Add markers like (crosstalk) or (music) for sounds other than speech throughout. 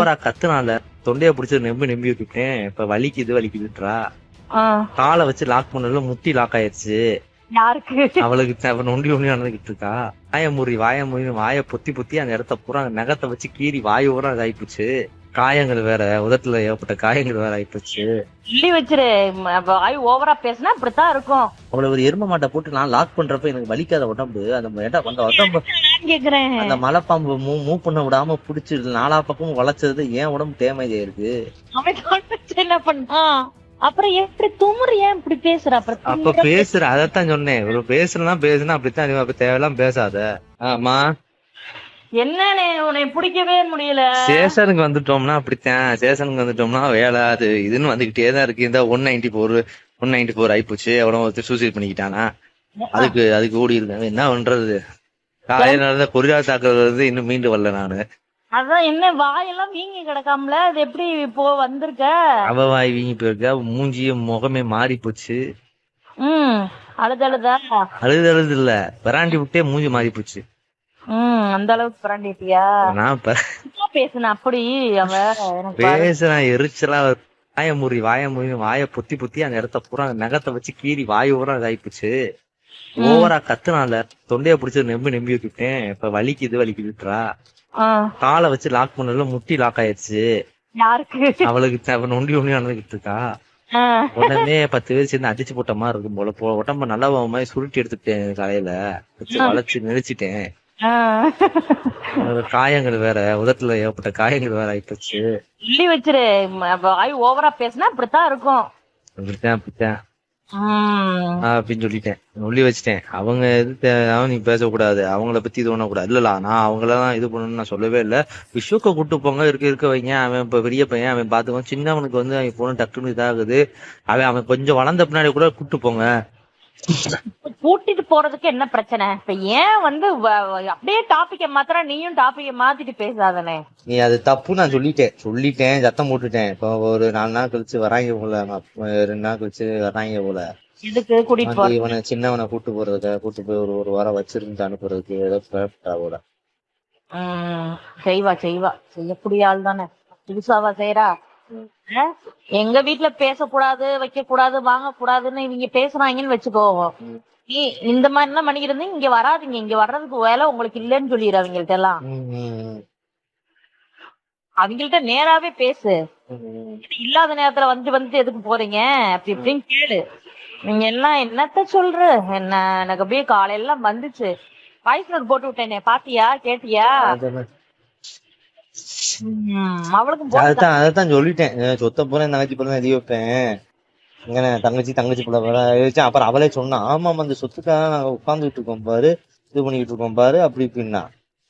ஓவரா கத்துனால தொண்டைய பிடிச்சி நெம்பி நெம்பி விட்டுட்டேன் இப்ப வலிக்குது வலிக்குதுன்றா. காலை வச்சு லாக் பண்ணல முட்டி லாக் ஆயிருச்சு. யாருக்கு? அவளுக்கு நொண்டி நொண்டி நடந்துகிட்டு இருக்கா. வாயமுறி வாயமுறி வாய பொத்தி பொத்தி அந்த இடத்த பூரா நகத்தை வச்சு கீறி வாய் பூரா இதாயிப்போச்சு. காயங்கள் வேற உதட்டுல ஏற்பட்ட காயங்கள் வேற ஆயிப்போச்சு. சொல்லி வச்சிரு. ம, வாய் ஓவரா பேசினா இப்படித்தான் இருக்கும். அவளை ஒரு எரும மாட்டை போட்டு நான் லாக் பண்றப்ப எனக்கு வலிக்காத உடம்பு. அந்த அந்த உடம்பு கேக்குறேன். அந்த மலைப்பாம்பு மூவ் மூவ் பண்ண விடாம புடிச்சு நாலா பக்கமும் வளைச்சது ஏன் உடம்பு டேமேஜ் ஆயிருக்கு? அவன் என்ன பண்ணா? அப்புறம் எப்படி துமுறு ஏன் இப்படி பேசுற? அப்புறம் அப்ப பேசுற அதத்தான் சொன்னேன். இவ்வளவு பேசுனா பேசுனா அப்படித்தான் தேவையெல்லாம் பேசாத. ஆமா. என்னன்னு உன்னை பிடிக்கவே முடியல? சேஷனுக்கு வந்துட்டோம்னா அப்படித்தான். சேஷனுக்கு வந்துட்டோம்னா வேலை அது இதுன்னு வந்துகிட்டே தான் இருக்கு. இந்த one ninety four one ninety four ஆயிப்போச்சு. எவனோ ஒருத்தர் சூசைட் பண்ணிக்கிட்டானா. அதுக்கு அதுக்கு ஓடி என்ன பண்றது? காலையில நடந்த கொரியா தாக்குறது வந்து இன்னும் மீண்டு வரல நானு. அதான் என்ன வாயெல்லாம் வீங்கி கிடக்காமல? அது எப்படி இப்போ வந்திருக்க? அவ வாய் வீங்கி போயிருக்கா. மூஞ்சியும் முகமே மாறி போச்சு ம் அழுது அழுதா அழுது அழுது இல்ல. விராண்டி விட்டே மூஞ்சி மாறி போச்சு அந்த அளவுக்கு பிராண்டிட்டியா? நான் பேசுன அப்படி அவ எனக்கு பாரு. பேசுறேன் எரிச்சலா வாயமுறி வாயமுறி வாய பொத்தி பொத்தி அந்த இடத்த பூரா நகத்தை வச்சு கீறி வாய் பூரா இதாயிப்போச்சு. ஓவரா கத்துனால தொண்டைய பிடிச்சி நெம்பி நெம்பி விட்டுட்டேன் இப்ப வலிக்குது வலிக்குதுன்றா. காலை வச்சு லாக் பண்ணல முட்டி லாக் ஆயிருச்சு யாருக்கு? அவளுக்கு த- அவ நொண்டி நொண்டி நடந்துகிட்டு இருக்கா. உடனே பத்து பேர் சேர்ந்து அடிச்சு போட்ட மாதிரி இருக்கும் போல. போ உடம்ப நல்லா மாதிரி சுருட்டி எடுத்துட்டேன் காலையில. வச்சு வளைச்சு நெரிச்சிட்டேன். காயங்கள் வேற உதட்டுல ஏற்பட்ட காயங்கள் வேற ஆயிப்போச்சு. சொல்லி வச்சிரு. வாய் ஓவரா பேசினா இப்படித்தான் இருக்கும். அப்படித்தான் அப்படித்தான். அப்படின்னு சொல்லிட்டேன். சொல்லி வச்சிட்டேன். அவங்க எது நீ பேசக்கூடாது. அவங்கள பத்தி இது பண்ணக்கூடாது. இல்லல நான் அவங்களதான் இது பண்ணணும்னு நான் சொல்லவே இல்ல. விஸ்வக்க கூட்டு போங்க இருக்க இருக்க வைங்க. அவன் இப்ப பெரிய பையன் அவன் பாத்துக்குவான். சின்னவனுக்கு வந்து அவன் போன டக்குன்னு இதாகுது. அவன் அவன் கொஞ்சம் வளர்ந்த பின்னாடி கூட கூட்டு போங்க. கூட்டிட்டு போறதுக்கு என்ன பிரச்சனை? இப்ப ஏன் வந்து அப்படியே டாபிக்க மாத்திர நீயும் டாபிக்க மாத்திட்டு பேசாதனே. நீ அது தப்பு நான் சொல்லிட்டேன். சொல்லிட்டேன் சத்தம் போட்டுட்டேன். இப்போ ஒரு நாலு நாள் கழிச்சு வராங்க போல ரெண்டு நாள் கழிச்சு வராங்க போல. கூட்டிட்டு இவனை சின்னவனை கூட்டு போறதுக்கு கூட்டு போய் ஒரு ஒரு வாரம் வச்சிருந்து அனுப்புறதுக்கு ஏதோ ம், செய்வா செய்வா. செய்யக்கூடிய ஆள் தானே. புதுசாவா செய்யறா? எங்க வீட்டுல பேசக்கூடாது வைக்க கூடாது வாங்க கூடாதுன்னு இவங்க பேசுறாங்கன்னு வச்சுக்கோ. நீ இந்த மாதிரி எல்லாம் பண்ணிக்கிறது இங்க வராதீங்க இங்க வர்றதுக்கு வேலை உங்களுக்கு இல்லைன்னு சொல்லிடு அவங்கள்ட்ட எல்லாம் அவங்கள்ட்ட நேராவே பேசு. இல்லாத நேரத்துல வந்து வந்து எதுக்கு போறீங்க? அப்படி இப்படின்னு கேளு. நீங்க எல்லாம் என்னத்த சொல்ற? என்ன எனக்கு அப்படியே காலையெல்லாம் வந்துச்சு. வாய்ஸ் நோட் போட்டு விட்டேனே பாத்தியா கேட்டியா? அவளுக்கும் அதான் சொல்லிட்டேன். சொத்த போல தங்கச்சி போல எழுதி வைப்பேன். இங்கன தங்கச்சி தங்கச்சி போல போல எழுதிச்சேன் அப்புறம் அவளே சொன்னா ஆமா அந்த சொத்துக்காக நாங்க உட்கார்ந்துட்டு இருக்கோம் பாரு இது பண்ணிட்டு இருக்கோம் பாரு அப்படி இப்படின்னா.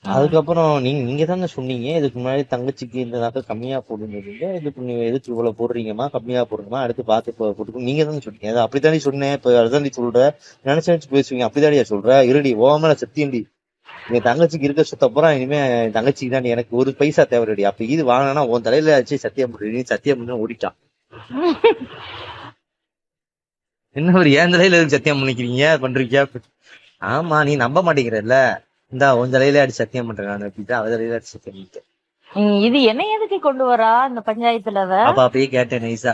அதுக்கப்புறம் நீங்க நீங்க தானே சொன்னீங்க இதுக்கு முன்னாடி தங்கச்சிக்கு இந்த நகை கம்மியா போடுங்க இதுக்கு நீங்க எதுக்கு இவ்வளவு போடுறீங்கம்மா கம்மியா போடுங்கம்மா அடுத்து பார்த்து போட்டுக்கோ. நீங்க தானே சொன்னீங்க. அது அப்படித்தானே சொன்னேன் இப்ப அதுதான் சொல்ற? நினைச்சு நினைச்சு பேசுவீங்க அப்படிதாடியா சொல்ற? இருடி ஓமல சத்தியண்டி என் தங்கச்சிக்கு இருக்க சுத்த அப்புறம் இனிமே தங்கச்சிக்கு தான் எனக்கு ஒரு பைசா தேவைடி அப்ப இது வாங்கினா உன் தலையில வச்சு சத்தியம் பண்ணி சத்தியம் பண்ணி ஓடிட்டான் (laughs) என்ன ஒரு ஏன் தலையில எதுக்கு சத்தியம் பண்ணிக்கிறீங்க? பண்றீங்க? ஆமா நீ நம்ப மாட்டேங்கிறல்ல. இந்த உன் தலையில அடி சத்தியம் பண்றேன் நான் அப்படின்ட்டு அவ தலையில அடி சத்தியம் பண்ணிட்டேன் இது என்ன எதுக்கு கொண்டு வரா இந்த பஞ்சாயத்துல? அப்ப அப்பயே கேட்டேன் நைஸா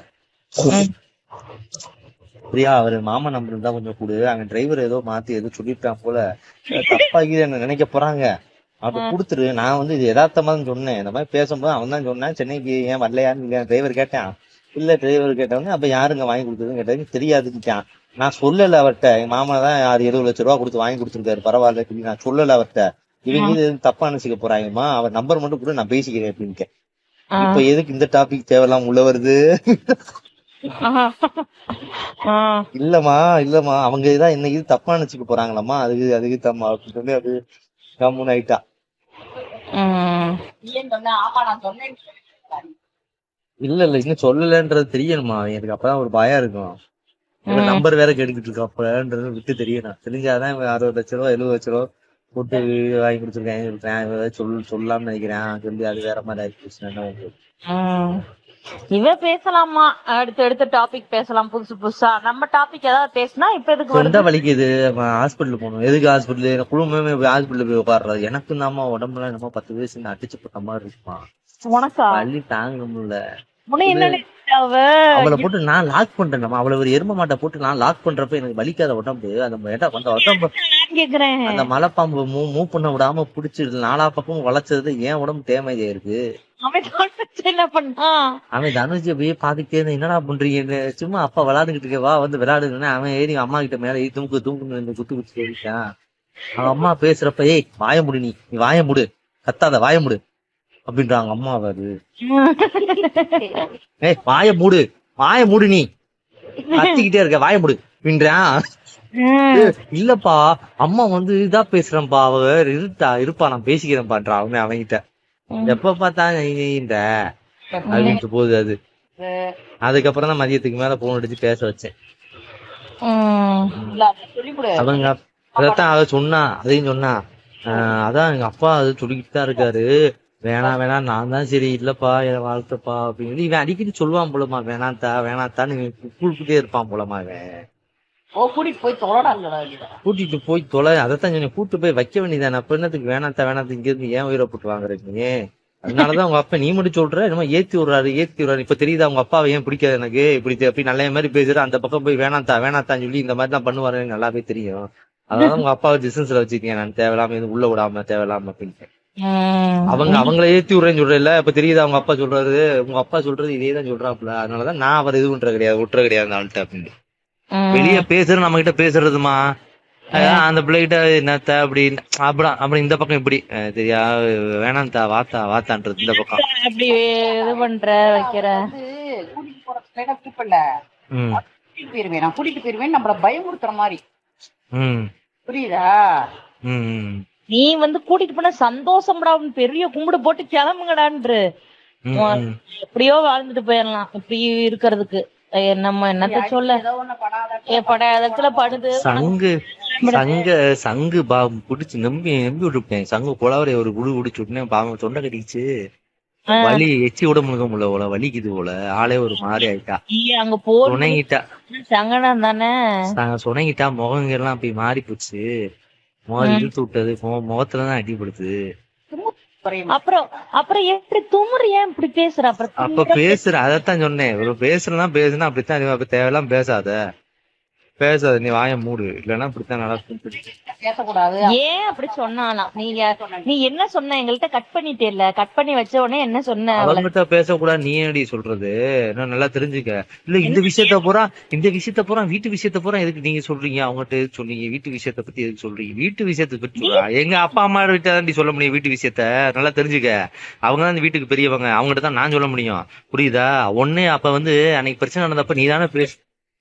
பிரியா அவரு மாமா நம்பர் இருந்தா கொஞ்சம் கொடு. அவன் டிரைவர் ஏதோ மாத்தி ஏதோ சொல்லிட்டான் போல. தப்பாகி என்ன நினைக்க போறாங்க? அப்ப கொடுத்துரு. நான் வந்து இது யதார்த்தமா சொன்னேன். இந்த மாதிரி பேசும்போது அவன் தான் சொன்னான். சென்னைக்கு ஏன் வரலையான்னு டிரைவர் கேட்டான். இல்ல டிரைவர் கேட்டவொடனே அப்ப யாருங்க வாங்கி கொடுத்ததுன்னு கேட்டது தெரியாதுன்னுட்டான் நான் சொல்லல அவர்ட்ட என் மாமா தான் ஆறு எழுபது லட்ச ரூபா கொடுத்து வாங்கி கொடுத்துருக்காரு பரவாயில்ல சொல்லி நான் சொல்லல அவர்ட்ட இவங்க இது தப்பா நினைச்சுக்க போறாங்கம்மா. அவர் நம்பர் மட்டும் கூட நான் பேசிக்கிறேன் அப்படின்ட்டு ஆ. இப்ப எதுக்கு இந்த டாபிக் தேவையில்லாம உள்ள வருது? ஆ. இல்லம்மா இல்லம்மா. அவங்க இதான் என்ன இது தப்பா நினைச்சுக்க போறாங்களாம்மா. அதுக்கு அதுக்கு தம்மா அப்படின்னு சொல்லி அது கம்முன்னு ஆயிட்டா. இல்ல இல்ல இன்னும் சொல்லலன்றது தெரியணுமா? எனக்கு அப்பதான் ஒரு பயம் இருக்கும். இவன் நம்பர் வேற கெடுக்கிட்டு இருக்கா அப்பன்றது விட்டு தெரியணும். தெரிஞ்சாதான் இவன் அறுபது லட்ச ரூபா எழுபது லட்ச ரூபா போட்டு வாங்கி கொடுத்துருக்கேன். சொல்றேன் இவன் ஏதாவது சொல் சொல்லலாம்னு நினைக்கிறேன். சொல்லி அது வேற மாதிரி ஆயிடுச்சு. இவ பேசலாமா? அடுத்து அடுத்த டாபிக் பேசலாம் புதுசு புதுசா. நம்ம டாபிக் ஏதாவது பேசினா இப்ப எதுக்கு வருது? வலிக்குது ஹாஸ்பிட்டல் போகணும். எதுக்கு ஹாஸ்பிட்டல் போய் ஹாஸ்பிட்டல் போய் உட்காடுறது எனக்கு தாம்மா உடம்புல என்னமோ பத்து வயசு அடிச்சு போட்ட மாதிரி இருக்குமா? உனக்கா? வலி தாங்க முடியல அவளை போட்டு நான் லாக் பண்றேன் நம்ம அவளை ஒரு எரும மாட்டை போட்டு நான் லாக் பண்றப்ப எனக்கு வலிக்காத உடம்பு. அந்த அந்த உடம்பு அந்த மலைப்பாம்பு மூ மூவ் பண்ண விடாம புடிச்சிட்டு நாலா பக்கமும் வளைச்சது ஏன் உடம்பு டேமேஜ் ஆயிருக்கு அவன் தனுஜி அப்படியே பாத்துக்கிட்டே என்னடா பண்றீங்கன்னு சும்மா அப்பா விளையாண்டுகிட்டு இருக்க வா வந்து விளையாடுங்கன்னு. அவன் ஏறி அம்மா கிட்ட மேல ஏறி தூக்கு தூக்கு குத்து குத்து அவன் அம்மா பேசுறப்ப ஏய் வாய முடு நீ. நீ வாய முடு. கத்தாத வாய முடு. அப்படின்றாங்க அம்மா அது (laughs) ஏய் வாய மூடு. வாய மூடு நீ. கத்திக்கிட்டே இருக்க வாய மூடு. அப்படின்றான் இல்லப்பா அம்மா வந்து இதா பேசுறேன்ப்பா அவ இருட்டா இருப்பா நான் பேசிக்கிறேன்பான்றா அவன் அவன்கிட்ட. எப்ப பார்த்தா நீன்ற அப்படின்ட்டு போகுது அது. அதுக்கப்புறம் தான் மதியத்துக்கு மேல போன் அடிச்சு பேச வச்சேன். அவங்க அதைத்தான் அவ சொன்னா அதையும் சொன்னா. அதான் எங்க அப்பா அது சொல்லிக்கிட்டு தான் இருக்காரு. வேணாம் வேணாம் நான் தான் சரி இல்லப்பா என் வாழ்க்கைப்பா அப்படின்னு. இவன் அடிக்கடி சொல்லுவான் போலமா வேணாத்தா வேணாத்தான்னு இவன் கூப்பிட்டே இருப்பான் போலமா இவன். கூட்டிட்டு போய் தொலைடாங்கடா கூட்டிட்டு போய் தொலை அதைத்தான் சொன்னேன் கூட்டு போய் வைக்க வேண்டியதானே? அப்ப என்னத்துக்கு வேணாத்தா வேணாத்த இங்க இருந்து ஏன் உயிரை போட்டு வாங்குறீங்க? அதனாலதான் உங்க அப்பா நீ மட்டும் சொல்ற என்னமோ ஏத்தி விடுறாரு ஏத்தி விடுறாரு. இப்ப தெரியுதா உங்க அப்பாவை ஏன் பிடிக்காது எனக்கு? இப்படி அப்படி நல்ல மாதிரி பேசுற அந்த பக்கம் போய் வேணாத்தா வேணாத்தான்னு சொல்லி இந்த மாதிரி தான் பண்ணுவாரு எனக்கு நல்லாவே தெரியும். அதனால உங்க அப்பாவை டிஸ்டன்ஸ்ல வச்சிருக்கேன் நான் தேவையில்லாம உள்ள விடாம தேவையில்லாம அப்படின்னு அவங்க அவங்கள ஏத்தி விடுறேன்னு சொல்றேன்ல. இப்ப தெரியுதா அவங்க அப்பா சொல்றாரு? உங்க அப்பா சொல்றது இதே தான் சொல்றாப்புல. அதனாலதான் நான் அவர் இது பண்றது கிடையாது விட்டுற கிடையாது அந்த ஆள்கிட்ட அப்படின்னு வெளிய பேசுற நம்ம கிட்ட பேசுறதுமா? அந்த பிள்ளைகிட்ட என்னத்த அப்படின்னு அப்படா அப்படி இந்த பக்கம் இப்படி. அஹ் சரியா வேணாம்தா வாத்தா வாத்தான்றது இந்த பக்கம். அப்படி இது பண்ற வைக்கிற? கூட்டிட்டு போற பிள்ளைங்க கூப்பிடல. ம். கூட்டிட்டு போயிருவேன் நான் கூட்டிட்டு போயிருவேன் நம்மள பயமுறுத்துற மாதிரி. ம். புரியுதா? நீ வந்து கூட்டிட்டு போன சந்தோஷம்டா பெரிய கும்பிடு போட்டு கிளம்புங்கடான்று. எப்படியோ வாழ்ந்துட்டு போயிடலாம் இப்படி இருக்கிறதுக்கு. நம்ம என்னத்த சொல்ல? ஏ படாதத்துல படுது. சங்கு சங்க சங்கு பா புடிச்சு நம்பி நம்பி விட்டுட்டேன் சங்கு குளவரை ஒரு குடு குடிச்சு விட்டுனேன் பாவம் தொண்டை கட்டிச்சு வலி எச்சி விட முழுக முடியல போல வலிக்குது போல. ஆளே ஒரு மாதிரி ஆயிட்டா. அங்க போர் சுணங்கிட்டா சங்கடம் தானே சுணங்கிட்டா முகங்கெல்லாம் அப்படி மாறி போச்சு முகம் இழுத்து விட்டது. முக- முகத்துலதான் அடிபடுது அப்புறம் அப்புறம் எப்படி துமுறு ஏன் இப்படி பேசுற? அப்புறம் அப்ப பேசுற அதத்தான் சொன்னேன். ஒரு பேசுறதா பேசுனா அப்படித்தான் நீ அப்ப தேவையெல்லாம் பேசாத. பேசாத நீ வாய மூடு. இல்லன்னா இப்படித்தான் நடக்கும் பேசக்கூடாது. ஏன் அப்படி சொன்னாலாம்? நீங்க நீ என்ன சொன்ன? எங்கள்கிட்ட கட் பண்ணிட்டேல்ல. கட் பண்ணி வச்ச உடனே என்ன சொன்ன? அவங்ககிட்ட பேசக்கூடாது. நீ என்னடி சொல்றது? என்ன நல்லா தெரிஞ்சுக்க. இல்ல இந்த விஷயத்த பூரா இந்த விஷயத்த பூரா வீட்டு விஷயத்த பூரா எதுக்கு நீங்க சொல்றீங்க? அவங்ககிட்ட எதுக்கு சொன்னீங்க வீட்டு விஷயத்த பத்தி எதுக்கு சொல்றீங்க? வீட்டு விஷயத்த பத்தி எங்க அப்பா அம்மா கிட்ட தான் சொல்ல முடியும் வீட்டு விஷயத்த. நல்லா தெரிஞ்சுக்க. அவங்க தான் வீட்டுக்கு பெரியவங்க. அவங்ககிட்ட தான் நான் சொல்ல முடியும். புரியுதா? ஒண்ணு அப்ப வந்து அன்னைக்கு பிரச்சனை நடந்தப்ப நீ தானே பேசு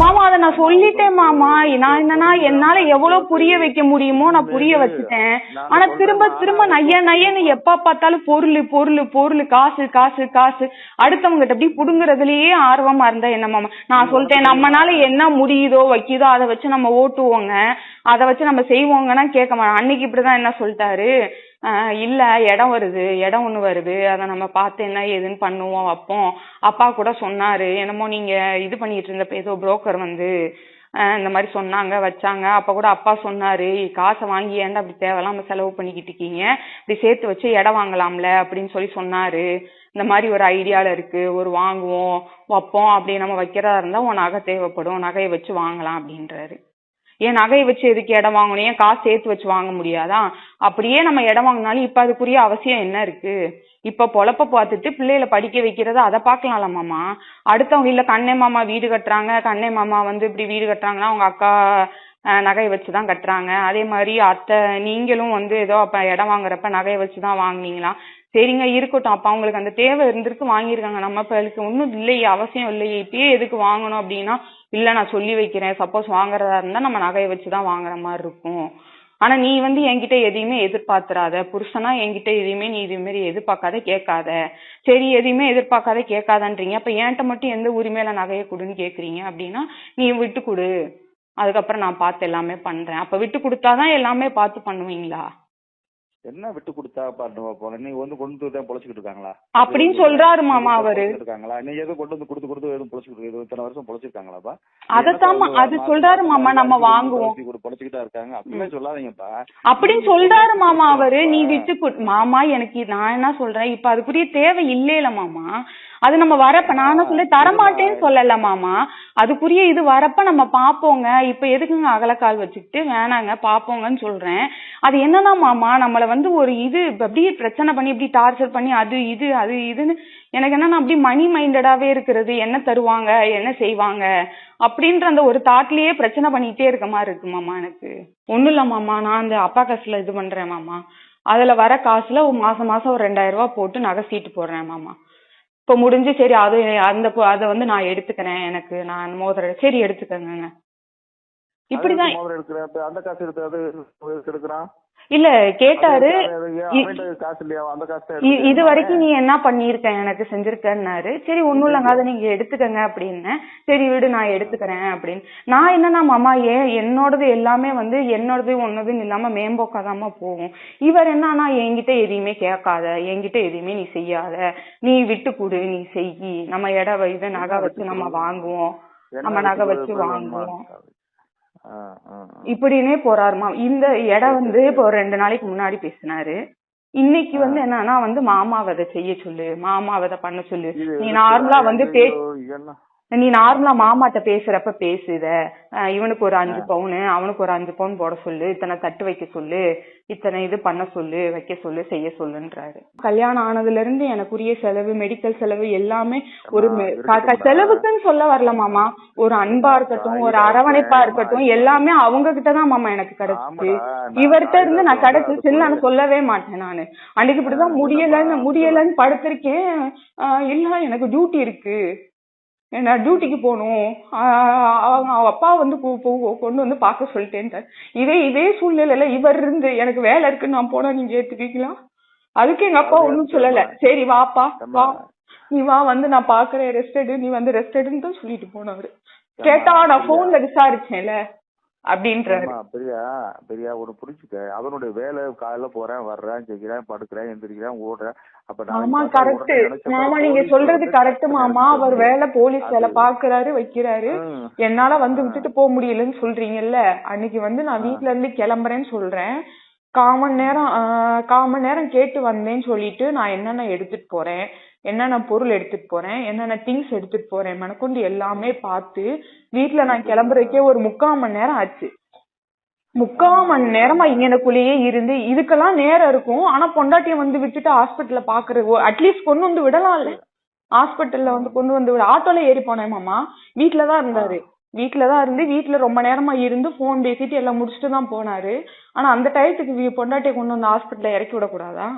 மாமா அத நான் சொல்லிட்டேன் மாமா. நான் என்னன்னா என்னால எவ்வளவு புரிய வைக்க முடியுமோ நான் புரிய வச்சுட்டேன். ஆனா திரும்ப திரும்ப நைய நையன்னு எப்ப பார்த்தாலும் பொருள் பொருள் பொருள் காசு காசு காசு. அடுத்தவங்ககிட்ட அப்படி புடுங்குறதுலயே ஆர்வமா இருந்தா என்ன மாமா? நான் சொல்லிட்டேன் நம்மனால என்ன முடியுதோ வைக்குதோ அதை வச்சு நம்ம ஓட்டுவோங்க. அதை வச்சு நம்ம செய்வோங்கன்னா கேட்க மாட்டோம் அன்னைக்கு இப்படிதான் என்ன சொல்லிட்டாரு? இல்ல இடம் வருது இடம் ஒண்ணு வருது அதை நம்ம பார்த்து என்ன ஏதுன்னு பண்ணுவோம் வைப்போம். அப்பா கூட சொன்னாரு என்னமோ நீங்க இது பண்ணிட்டு இருந்தப்ப ஏதோ புரோக்கர் வந்து இந்த மாதிரி சொன்னாங்க வச்சாங்க. அப்ப கூட அப்பா சொன்னாரு காசை வாங்கி ஏன்டா அப்படி தேவையில்லாம செலவு பண்ணிக்கிட்டு இருக்கீங்க? இப்படி சேர்த்து வச்சு இடம் வாங்கலாம்ல அப்படின்னு சொல்லி சொன்னாரு. இந்த மாதிரி ஒரு ஐடியால இருக்கு ஒரு வாங்குவோம் வைப்போம். அப்படி நம்ம வைக்கிறதா இருந்தா உன் நகை தேவைப்படும் நகையை வச்சு வாங்கலாம் அப்படின்றாரு. ஏன் நகையை வச்சு எதுக்கு இடம் வாங்கணும்? ஏன் காசு சேர்த்து வச்சு வாங்க முடியாதா? அப்படியே நம்ம இடம் வாங்கினாலும் இப்ப அதுக்குரிய அவசியம் என்ன இருக்கு? இப்ப பொழப்ப பார்த்துட்டு பிள்ளைகளை படிக்க வைக்கிறத அதை பார்க்கலாம்ல மாமா. அடுத்தவங்க இல்ல கண்ணே மாமா வீடு கட்டுறாங்க. கண்ணே மாமா வந்து இப்படி வீடு கட்டுறாங்கன்னா அவங்க அக்கா அஹ், நகையை வச்சுதான் கட்டுறாங்க. அதே மாதிரி அத்தை நீங்களும் வந்து ஏதோ அப்ப இடம் வாங்குறப்ப நகையை வச்சுதான் வாங்குனீங்களா? சரிங்க இருக்கட்டும். அப்ப அவங்களுக்கு அந்த தேவை இருந்திருக்கு வாங்கியிருக்காங்க. நம்ம பிள்ளைக்கு ஒன்றும் இல்லையே அவசியம் இல்லையே. இப்பயே எதுக்கு வாங்கணும் அப்படின்னா இல்ல நான் சொல்லி வைக்கிறேன். சப்போஸ் வாங்குறதா இருந்தா நம்ம நகையை வச்சுதான் வாங்குற மாதிரி இருக்கும். ஆனா நீ வந்து என்கிட்ட எதையுமே எதிர்பார்த்துறாத புருஷனா என்கிட்ட எதையுமே நீ இது மாதிரி எதிர்பார்க்காத கேட்காத. சரி எதையுமே எதிர்பார்க்காத கேட்காதன்றீங்க. அப்ப என்கிட்ட மட்டும் எந்த உரிமையில நகையை கொடுன்னு கேக்குறீங்க அப்படின்னா நீ விட்டு கொடு. அதுக்கப்புறம் நான் பார்த்து எல்லாமே பண்றேன். அப்ப விட்டு கொடுத்தாதான் எல்லாமே பார்த்து பண்ணுவீங்களா? என்ன விட்டு கொடுத்தா பண்ணுவா போல நீ வந்து கொண்டு வந்து பொழைச்சிக்கிட்டு இருக்காங்களா? அப்படின்னு சொல்றாரு மாமா அவரு. இருக்காங்களா? நீ எதுவும் கொண்டு வந்து கொடுத்து கொடுத்து எதுவும் பொழைச்சிக்கிட்டு இருக்கு இத்தனை வருஷம் பொழைச்சிருக்காங்களாப்பா? அதத்தாம்மா அது சொல்றாரு மாமா நம்ம வாங்குவோம். பொழைச்சிக்கிட்டா இருக்காங்க. அப்படியே சொல்லாதீங்கப்பா. அப்படின்னு சொல்றாரு மாமா அவரு. நீ விட்டு மாமா எனக்கு நான் என்ன சொல்றேன்? இப்ப அதுக்குரிய தேவை இல்லைல மாமா. அது நம்ம வரப்ப நான் என்ன சொல்ல தரமாட்டேன்னு சொல்லல மாமா. அதுக்குரிய இது வரப்ப நம்ம பாப்போங்க. இப்ப எதுக்குங்க அகலக்கால் வச்சுக்கிட்டு வேணாங்க பாப்போங்கன்னு சொல்றேன். அது என்னன்னா மாமா நம்மள வந்து ஒரு இது அப்படியே பிரச்சனை பண்ணி இப்படி டார்ச்சர் பண்ணி அது இது அது இதுன்னு எனக்கு என்னன்னா அப்படி மணி மைண்டடாவே இருக்கிறது. என்ன தருவாங்க? என்ன செய்வாங்க? அப்படின்ற அந்த ஒரு தாட்லயே பிரச்சனை பண்ணிட்டே இருக்க மாதிரி இருக்கு மாமா எனக்கு. ஒண்ணும் இல்ல மாமா நான் அந்த அப்பா காசுல இது பண்றேன் மாமா. அதுல வர காசுல ஒரு மாசம் மாசம் ஒரு ரெண்டாயிரம் ரூபாய் போட்டு நகை சீட்டு போடுறேன் மாமா. இப்ப முடிஞ்சு சரி அது அந்த அதை வந்து நான் எடுத்துக்கிறேன் எனக்கு. நான் மோதிரம் சரி எடுத்துக்கங்க. இப்படிதான் மோதிரம் அந்த காசு எடுத்து அது எடுக்கிறான்? இல்ல கேட்டாரு இது வரைக்கும் நீ என்ன பண்ணிருக்க எனக்கு செஞ்சிருக்கன்னாரு. சரி ஒண்ணும் இல்லைங்க அதை நீங்க எடுத்துக்கங்க அப்படின்னு. சரி விடு நான் எடுத்துக்கிறேன் அப்படின்னு. நான் என்னன்னா மாமா ஏன் என்னோடது எல்லாமே வந்து என்னோடது ஒன்னதுன்னு இல்லாம மேம்போக்காதாம்மா போகும். இவர் என்னன்னா என்கிட்ட எதையுமே கேட்காத என்கிட்ட எதையுமே நீ செய்யாத. நீ விட்டு கொடு நீ செய்யி. நம்ம இட இது நகை வச்சு நம்ம வாங்குவோம். நம்ம நகை வச்சு வாங்குவோம். இப்படின்னே போறாருமா. இந்த இடம் வந்து இப்போ ஒரு ரெண்டு நாளைக்கு முன்னாடி பேசினாரு. இன்னைக்கு வந்து என்னன்னா வந்து மாமாவை அதை செய்ய சொல்லு மாமாவை அதை பண்ண சொல்லு. நீ நார்மலா வந்து பே நீ நார்மலா மாமாட்ட பேசுறப்ப பேசுத. இவனுக்கு ஒரு அஞ்சு பவுனு அவனுக்கு ஒரு அஞ்சு பவுன் போட சொல்லு இத்தனை தட்டு வைக்க சொல்லு. இத்தனை இது பண்ண சொல்லு வைக்க சொல்லு செய்ய சொல்லுன்றாரு. கல்யாணம் ஆனதுல இருந்து எனக்குரிய செலவு மெடிக்கல் செலவு எல்லாமே ஒரு செலவுக்குன்னு சொல்ல வரல மாமா. ஒரு அன்பா இருக்கட்டும் ஒரு அரவணைப்பா இருக்கட்டும் எல்லாமே அவங்க கிட்டதான் மாமா எனக்கு கிடைச்சிச்சு. இவர்கிட்ட இருந்து நான் கிடைச்சிச்சு நான் சொல்லவே மாட்டேன் நானு. அன்னைக்கு இப்படிதான் முடியலன்னு முடியலன்னு படுத்திருக்கேன். இல்ல எனக்கு டியூட்டி இருக்கு. நான் டியூட்டிக்கு போகணும். அவங்க அவ அப்பா வந்து கொண்டு வந்து பார்க்க சொல்லிட்டேன்ட்டார் இதே இதே சூழ்நிலையில இவர் இருந்து எனக்கு வேலை இருக்குன்னு நான் போனா நீங்க ஏத்துக்கீங்களா அதுக்கு எங்க அப்பா ஒண்ணும் சொல்லல. சரி வாப்பா வா. நீ வா வந்து நான் பாக்குறேன் ரெஸ்ட் எடு நீ வந்து ரெஸ்ட் எடுன்னு தான் சொல்லிட்டு போனவரு. கேட்டா நான் போன்ல விசாரிச்சேன்ல. அப்படின்றாரு. பிரியா பிரியா ஒண்ணு புரிச்சுக்க அவனுடைய வேலை காலையில போறேன் வர்றேன் செய்கிறேன் படுக்கிறேன் எந்திரிக்கிறேன் ஓடுறேன். அப்ப ஆமா கரெக்ட் மாமா நீங்க சொல்றது கரெக்ட் மாமா. அவர் வேலை போலீஸ் வேலை பாக்குறாரு வைக்கிறாரு. என்னால வந்து விட்டுட்டு போக முடியலன்னு சொல்றீங்கல்ல. அன்னைக்கு வந்து நான் வீட்ல இருந்து கிளம்புறேன்னு சொல்றேன். காமன் நேரம் ஆஹ் காமன் நேரம் கேட்டு வந்தேன்னு சொல்லிட்டு நான் என்னென்ன எடுத்துட்டு போறேன் என்னென்ன பொருள் எடுத்துட்டு போறேன் என்னென்ன திங்ஸ் எடுத்துட்டு போறேன் மனக்கொண்டு எல்லாமே பார்த்து வீட்ல நான் கிளம்புறதுக்கே ஒரு முக்கால் மணி நேரம் ஆச்சு. முக்கால் மணி நேரமா இங்கனக்குள்ளேயே இருந்து இதுக்கெல்லாம் நேரம் இருக்கும். ஆனா பொண்டாட்டிய வந்து விட்டுட்டு ஹாஸ்பிட்டல்ல பாக்குறது அட்லீஸ்ட் கொண்டு வந்து விடலாம்ல ஹாஸ்பிட்டல்ல வந்து கொண்டு வந்து விட ஆட்டோல ஏறி போனேன் மாமா. வீட்டுலதான் இருந்தாரு. வீட்டில தான் இருந்து வீட்ல ரொம்ப நேரமா இருந்து போன் பேசிட்டு எல்லாம் முடிச்சுட்டு தான் போனாரு. ஆனா அந்த டயத்துக்கு பொண்டாட்டியை கொண்டு வந்து ஹாஸ்பிட்டல்ல இறக்கி விடக்கூடாதா?